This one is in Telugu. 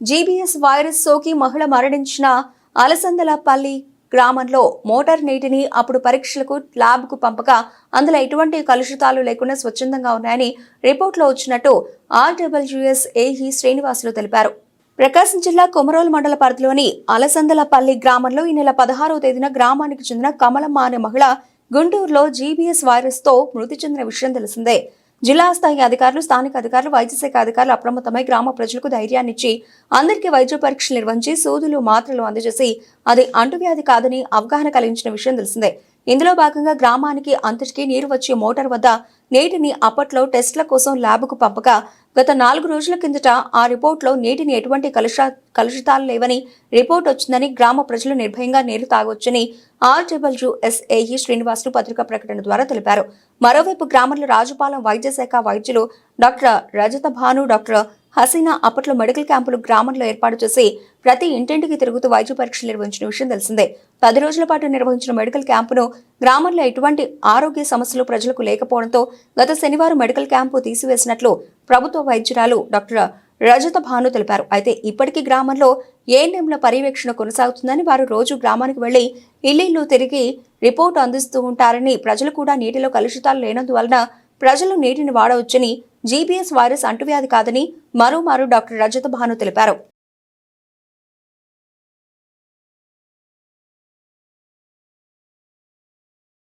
జీబీఎస్ వైరస్ సోకి మహిళ మరణించిన అలసందలపల్లి గ్రామంలో మోటార్ నీటిని అప్పుడు పరీక్షలకు ల్యాబ్కు పంపగా అందులో ఎటువంటి కలుషితాలు లేకుండా స్వచ్ఛందంగా ఉన్నాయని రిపోర్టులో వచ్చినట్టు ఆర్డబ్ల్యూఎస్ ఏఈ శ్రీనివాసులు తెలిపారు. ప్రకాశం జిల్లా కొమరోలు మండల పరిధిలోని అలసందలపల్లి గ్రామంలో ఈ నెల పదహారవ తేదీన గ్రామానికి చెందిన కమలమ్మ అనే మహిళ గుంటూరులో జీబీఎస్ వైరస్తో మృతి చెందిన విషయం తెలిసిందే. జిల్లా స్థాయి అధికారులు స్థానిక అధికారులు వైద్య శాఖ అధికారులు అప్రమత్తమై గ్రామ ప్రజలకు ధైర్యాన్నిచ్చి అందరికీ వైద్య పరీక్షలు నిర్వహించి సూదులు మాత్రలు అందజేసి అది అంటువ్యాధి కాదని అవగాహన కలిగించిన విషయం తెలిసిందే. ఇందులో భాగంగా గ్రామానికి అంతటికీ నీరు వచ్చే మోటార్ వద్ద నీటిని అప్పట్లో టెస్టుల కోసం ల్యాబ్కు పంపగా గత నాలుగు రోజుల కిందట ఆ రిపోర్ట్లో నీటిని ఎటువంటి కలుష కలుషితాలు లేవని రిపోర్ట్ వచ్చిందని గ్రామ ప్రజలు నిర్భయంగా నీరు తాగొచ్చని ఆర్డబ్ల్యూఎస్ఏఈ శ్రీనివాసులు పత్రికా ప్రకటన ద్వారా తెలిపారు. మరోవైపు గ్రామంలో రాజుపాలెం వైద్య శాఖ వైద్యులు డాక్టర్ రజత భాను డాక్టర్ హసీనా అప్పట్లో మెడికల్ క్యాంపులు గ్రామంలో ఏర్పాటు చేసి ప్రతి ఇంటింటికి తిరుగుతూ వైద్య పరీక్షలు నిర్వహించిన విషయం తెలిసిందే. పది రోజుల పాటు నిర్వహించిన మెడికల్ క్యాంపును గ్రామంలో ఎటువంటి ఆరోగ్య సమస్యలు ప్రజలకు లేకపోవడంతో గత శనివారం మెడికల్ క్యాంపు తీసివేసినట్లు ప్రభుత్వ వైద్యురాలు డాక్టర్ రజత భాను తెలిపారు. అయితే ఇప్పటికీ గ్రామంలో ఏఎన్ఎంల పర్యవేక్షణ కొనసాగుతుందని వారు రోజు గ్రామానికి వెళ్ళి ఇల్లు తిరిగి రిపోర్టు అందిస్తూ ఉంటారని ప్రజలు కూడా నీటిలో కలుషితాలు లేనందువలన ప్రజలు నీటిని వాడవచ్చని జీబీఎస్ వైరస్ అంటువ్యాధి కాదని మరోమారు డాక్టర్ రజత భాను తెలిపారు.